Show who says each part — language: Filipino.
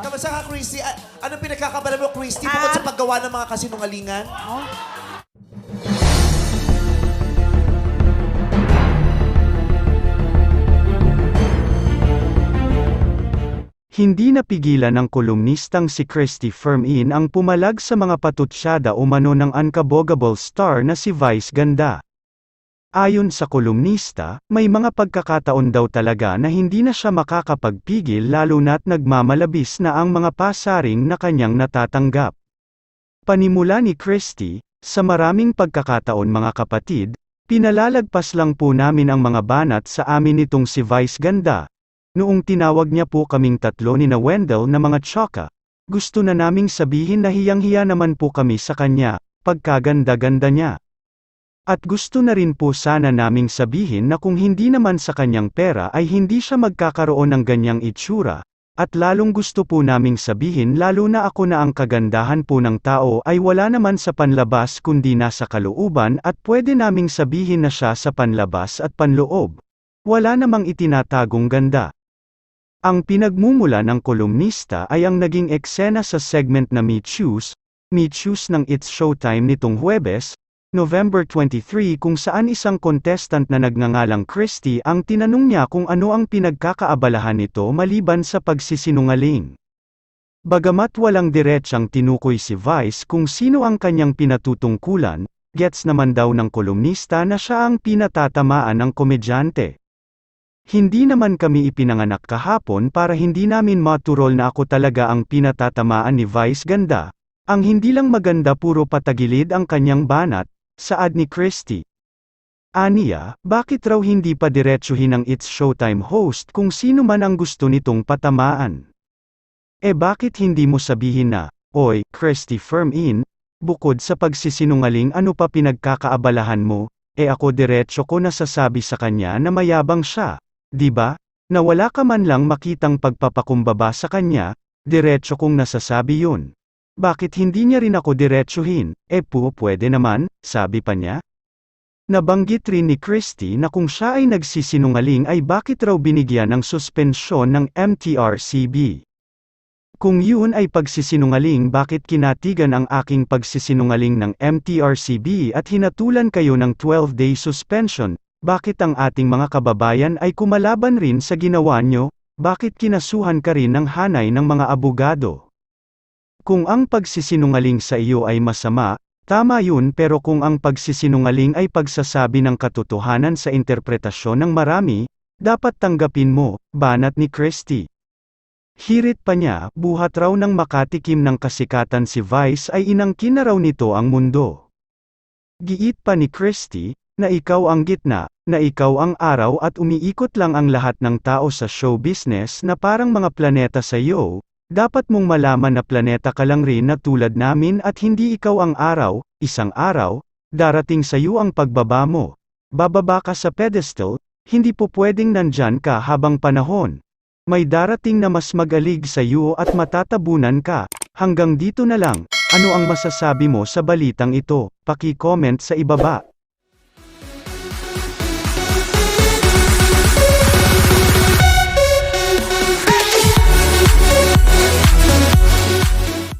Speaker 1: Kamusta ka, Christy? A- anong pinagkakabala mo, Christy, bukod sa paggawa ng mga kasinungalingan?
Speaker 2: Hindi napigilan ng kolumnistang si Christy Firmin ang pumalag sa mga patutsyada umano ng unkabogable star na si Vice Ganda. Ayon sa kolumnista, may mga pagkakataon daw talaga na hindi na siya makakapagpigil lalo na't nagmamalabis na ang mga pasaring na kanyang natatanggap. Panimula ni Christy, sa maraming pagkakataon mga kapatid, pinalalagpas lang po namin ang mga banat sa amin nitong si Vice Ganda, Noong tinawag niya po kaming tatlo ni na Wendell na mga tsoka, gusto na naming sabihin na hiyang-hiya naman po kami sa kanya, pagkaganda-ganda niya. At gusto na rin po sana naming sabihin na kung hindi naman sa kanyang pera ay hindi siya magkakaroon ng ganyang itsura, at lalong gusto po naming sabihin lalo na ako na ang kagandahan po ng tao ay wala naman sa panlabas kundi nasa kalooban at pwede naming sabihin na siya sa panlabas at panloob. Wala namang itinatagong ganda. Ang pinagmumula ng kolumnista ay ang naging eksena sa segment na Meet Choose, Meet Choose ng It's Showtime nitong Huwebes, November 23 kung saan isang contestant na nagngangalang Christy ang tinanong niya kung ano ang pinagkakaabalahan nito maliban sa pagsisinungaling. Bagamat walang diretsang tinukoy si Vice kung sino ang kanyang pinatutungkulan, gets naman daw ng kolumnista na siya ang pinatatamaan ng komedyante. Hindi naman kami ipinanganak kahapon para hindi namin maturol na ako talaga ang pinatatamaan ni Vice Ganda. Ang hindi lang maganda puro patagilid ang kanyang banat, saad ni Christy. Aniya, bakit raw hindi pa diretsuhin ng It's Showtime host kung sino man ang gusto nitong patamaan? Eh bakit hindi mo sabihin na, Oy, Christy firm in, bukod sa pagsisinungaling ano pa pinagkakaabalahan mo, eh ako diretso ko nasasabi sa kanya na mayabang siya. Di ba? Na wala ka man lang makitang pagpapakumbaba sa kanya, diretso kong nasasabi yun. Bakit hindi niya rin ako diretsuhin? Eh po pwede naman, sabi pa niya. Nabanggit rin ni Christie na kung siya ay nagsisinungaling ay bakit raw binigyan ng suspensyon ng MTRCB. Kung yun ay pagsisinungaling bakit kinatigan ang aking pagsisinungaling ng MTRCB at hinatulan kayo ng 12-day suspension, bakit ang ating mga kababayan ay kumalaban rin sa ginawa nyo? Bakit kinasuhan ka rin ng hanay ng mga abogado? Kung ang pagsisinungaling sa iyo ay masama, tama yun pero kung ang pagsisinungaling ay pagsasabi ng katotohanan sa interpretasyon ng marami, dapat tanggapin mo, banat ni Christie. Hirit pa niya, buhat raw ng makatikim ng kasikatan si Vice ay inangkin na raw nito ang mundo. Giit pa ni Christie, na ikaw ang gitna, na ikaw ang araw at umiikot lang ang lahat ng tao sa show business na parang mga planeta sa iyo, dapat mong malaman na planeta ka lang rin na tulad namin at hindi ikaw ang araw, isang araw, darating sa iyo ang pagbaba mo. Bababa ka sa pedestal, hindi po pwedeng nandyan ka habang panahon. May darating na mas magalig sa iyo at matatabunan ka. Hanggang dito na lang, ano ang masasabi mo sa balitang ito? Paki-comment sa ibaba.